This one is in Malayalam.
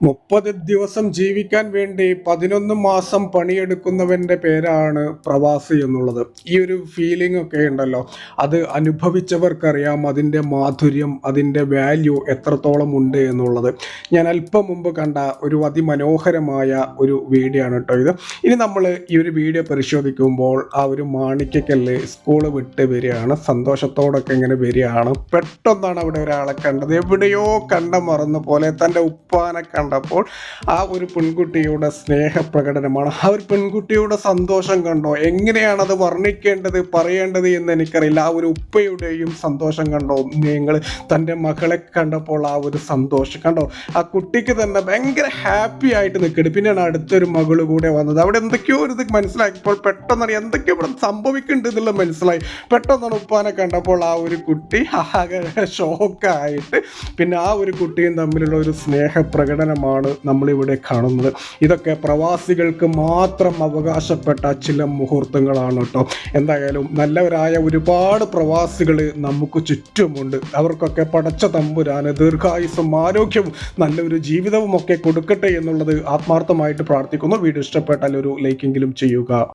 മുപ്പത് ദിവസം ജീവിക്കാൻ വേണ്ടി പതിനൊന്ന് മാസം പണിയെടുക്കുന്നവന്റെ പേരാണ് പ്രവാസി എന്നുള്ളത്. ഈ ഒരു ഫീലിംഗ് ഒക്കെ ഉണ്ടല്ലോ. അത് അനുഭവിച്ചവർക്കറിയാം അതിന്റെ മാധുര്യം അതിന്റെ വാല്യൂ എത്രത്തോളം ഉണ്ട് എന്നുള്ളത്. ഞാൻ അല്പം മുമ്പ് കണ്ട ഒരു അതിമനോഹരമായ ഒരു വീഡിയോ ആണ് കേട്ടോ ഇത്. ഇനി നമ്മൾ ഈ ഒരു വീഡിയോ പരിശോധിക്കുമ്പോൾ ആ ഒരു മാണിക്കക്കല്ല് സ്കൂൾ വിട്ട് വരികയാണ്. സന്തോഷത്തോടൊക്കെ ഇങ്ങനെ വരികയാണ്. പെട്ടെന്നാണ് അവിടെ ഒരാളെ കണ്ടത്. എവിടെയോ കണ്ട മറന്ന പോലെ തന്റെ ഉപ്പാനെ കണ്ടപ്പോൾ ആ ഒരു പെൺകുട്ടിയുടെ സ്നേഹപ്രകടനമാണ്. ആ ഒരു പെൺകുട്ടിയുടെ സന്തോഷം കണ്ടോ? എങ്ങനെയാണ് അത് വർണിക്കേണ്ടത് പറയേണ്ടത് എന്ന് എനിക്കറിയില്ല. ആ ഒരു ഉപ്പയുടെയും സന്തോഷം കണ്ടോ? നിങ്ങൾ തന്റെ മകളെ കണ്ടപ്പോൾ ആ ഒരു സന്തോഷം കണ്ടോ? ആ കുട്ടിക്ക് തന്നെ ഭയങ്കര ഹാപ്പി ആയിട്ട് നിൽക്കുന്നത് പിന്നെയാണ് അടുത്തൊരു മകൾ കൂടെ വന്നത്. അവിടെ എന്തൊക്കെയോ ഒരു ഇത് മനസ്സിലാക്കിയപ്പോൾ പെട്ടെന്നാണ് എന്തൊക്കെയോ ഇവിടെ സംഭവിക്കുന്നുണ്ട് മനസ്സിലായി. പെട്ടെന്നാണ് ഉപ്പാനെ കണ്ടപ്പോൾ ആ ഒരു കുട്ടി ആകെ ഷോക്കായിട്ട് പിന്നെ ആ ഒരു കുട്ടിയും തമ്മിലുള്ള ഒരു സ്നേഹപ്രകടനമാണ് നമ്മളിവിടെ കാണുന്നത്. ഇതൊക്കെ പ്രവാസികൾക്ക് മാത്രം അവകാശപ്പെട്ട ചില മുഹൂർത്തങ്ങളാണ് കേട്ടോ. എന്തായാലും നല്ലവരായ ഒരുപാട് പ്രവാസികൾ നമുക്ക് ചുറ്റുമുണ്ട്. അവർക്കൊക്കെ പടച്ച തമ്പുരാന് ദീർഘായുസും ആരോഗ്യവും നല്ലൊരു ജീവിതവും ഒക്കെ കൊടുക്കട്ടെ എന്നുള്ളത് ആത്മാർത്ഥമായിട്ട് പ്രാർത്ഥിക്കുന്നു. വീഡിയോ ഇഷ്ടപ്പെട്ടാൽ ഒരു ലൈക്കെങ്കിലും ചെയ്യുക.